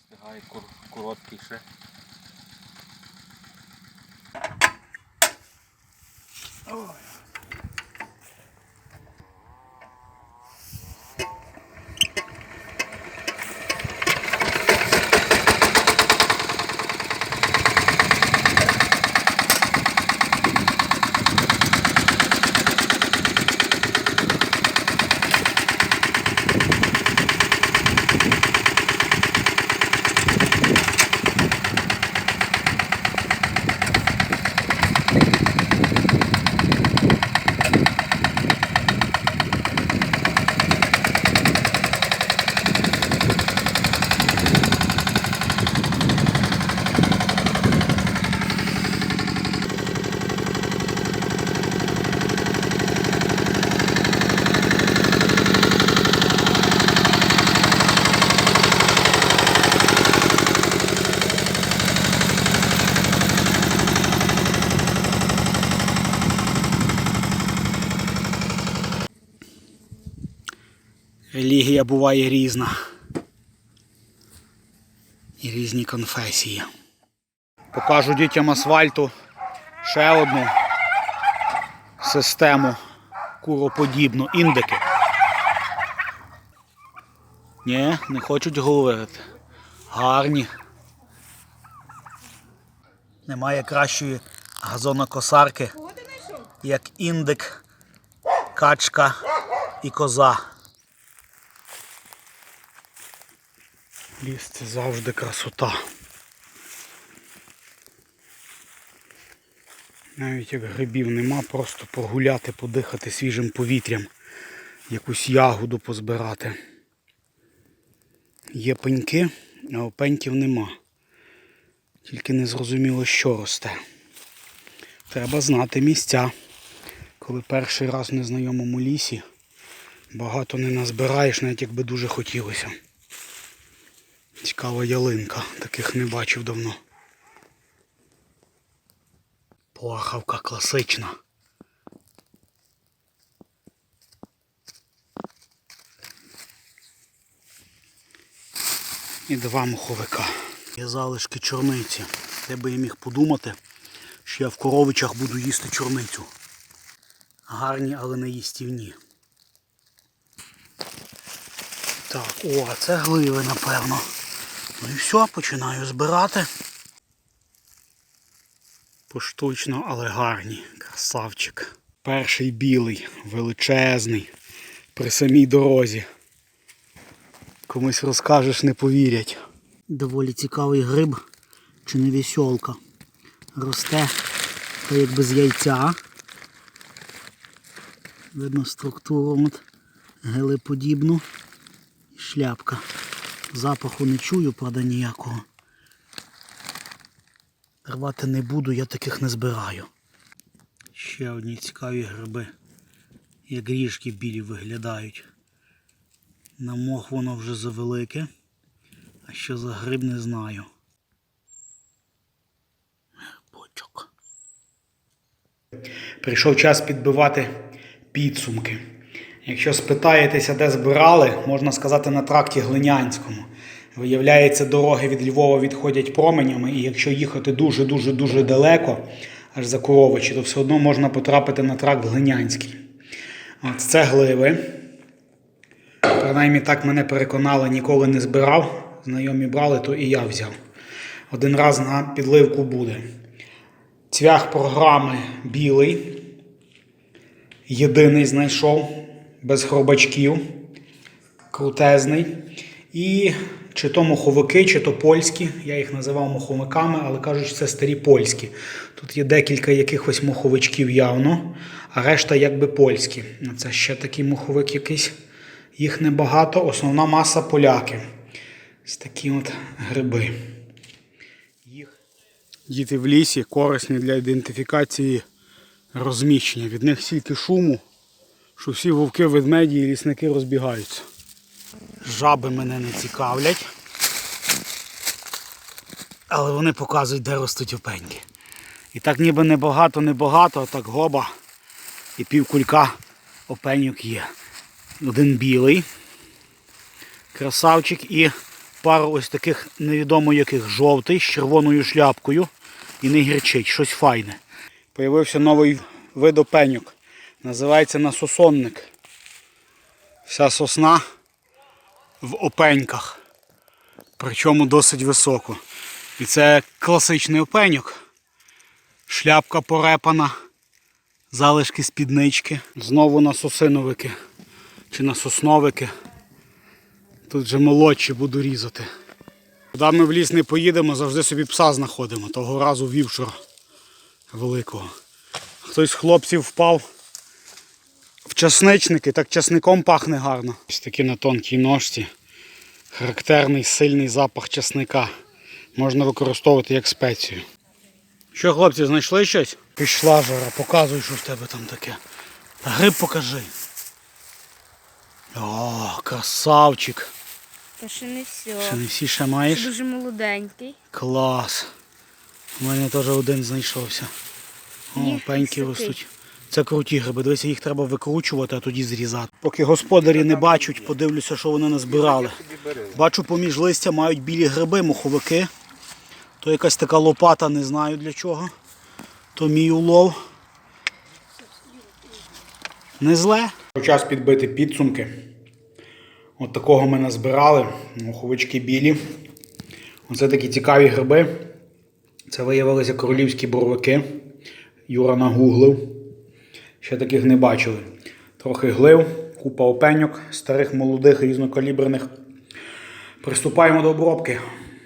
Вистигає кор- короткий ще. Релігія буває різна. І різні конфесії. Покажу дітям асфальту ще одну систему куроподібну. Індики. Ні, не хочуть говорити. Гарні. Немає кращої газонокосарки, як індик, качка і коза. Ліс це завжди красота. Навіть як грибів нема, просто погуляти, подихати свіжим повітрям, якусь ягоду позбирати. Є пеньки, а опеньків нема. Тільки не зрозуміло, що росте. Треба знати місця. Коли перший раз в незнайомому лісі багато не назбираєш, навіть якби дуже хотілося. Цікава ялинка, таких не бачив давно. Плахавка класична. І два муховика. Є залишки чорниці. Де би я міг подумати, що я в коровичах буду їсти чорницю. Гарні, але не їстівні. Так, о, а це гливи, напевно. Ну і все, починаю збирати. Поштучно, але гарні. Красавчик. Перший білий, величезний, при самій дорозі. Комусь розкажеш, не повірять. Доволі цікавий гриб, чи не вісьолка. Росте якби з яйця. Видно структуру от, гелеподібну. І шляпка. Запаху не чую, правда, ніякого. Рвати не буду, я таких не збираю. Ще одні цікаві гриби. Як ріжки білі виглядають. На мох воно вже завелике. А що за гриб не знаю. Грибочок. Прийшов час підбивати підсумки. Якщо спитаєтеся, де збирали, можна сказати на тракті Глинянському. Виявляється, дороги від Львова відходять променями, і якщо їхати дуже-дуже дуже далеко, аж за Коровичі, то все одно можна потрапити на тракт Глинянський. От це гливи. Принаймні так мене переконали, ніколи не збирав. Знайомі брали, то і я взяв. Один раз на підливку буде. Цвях програми білий. Єдиний знайшов, без хробачків, крутезний. І чи то моховики, чи то польські. Я їх називав моховиками, але кажуть, що це старі польські. Тут є декілька якихось моховичків явно, а решта якби польські. Це ще такий моховик якийсь. Їх небагато, основна маса поляки. Ось такі от гриби. Їх. Діти в лісі корисні для ідентифікації розміщення. Від них стільки шуму, що всі вовки, ведмеді і лісники розбігаються. Жаби мене не цікавлять. Але вони показують, де ростуть опеньки. І так ніби небагато, небагато, а так гоба і півкулька опеньок є. Один білий красавчик і пару ось таких невідомо яких жовтий з червоною шляпкою і не гірчить, щось файне. Появився новий вид опеньок. Називається насосонник. Вся сосна в опеньках. Причому досить високо. І це класичний опеньок. Шляпка порепана, залишки спіднички. Знову насосиновики чи насосновики. Тут вже молодші буду різати. Куди ми в ліс не поїдемо, завжди собі пса знаходимо. Того разу вівчора великого. Хтось з хлопців впав часничники, так часником пахне гарно. Ось такі на тонкій ножці. Характерний сильний запах часника. Можна використовувати як спецію. Що, хлопці, знайшли щось? Пішла жара, показуй, що в тебе там таке. Та гриб покажи. О, красавчик. Та ще не все. Ще не всі ще маєш? Дуже молоденький. Клас. У мене теж один знайшовся. О, Їх пеньки високий. ростуть. Це круті гриби. Дивися, їх треба викручувати, а тоді зрізати. Поки господарі не бачать, подивлюся, що вони назбирали. Бачу, поміж листя мають білі гриби, муховики. То якась така лопата, не знаю для чого. То мій улов. Не зле. Час підбити підсумки. От такого ми назбирали. Муховички білі. Оце такі цікаві гриби. Це виявилися королівські боровики. Юра нагуглив. Ще таких не бачили. Трохи глив, купа опеньок, старих молодих різнокаліберних. Приступаємо до обробки.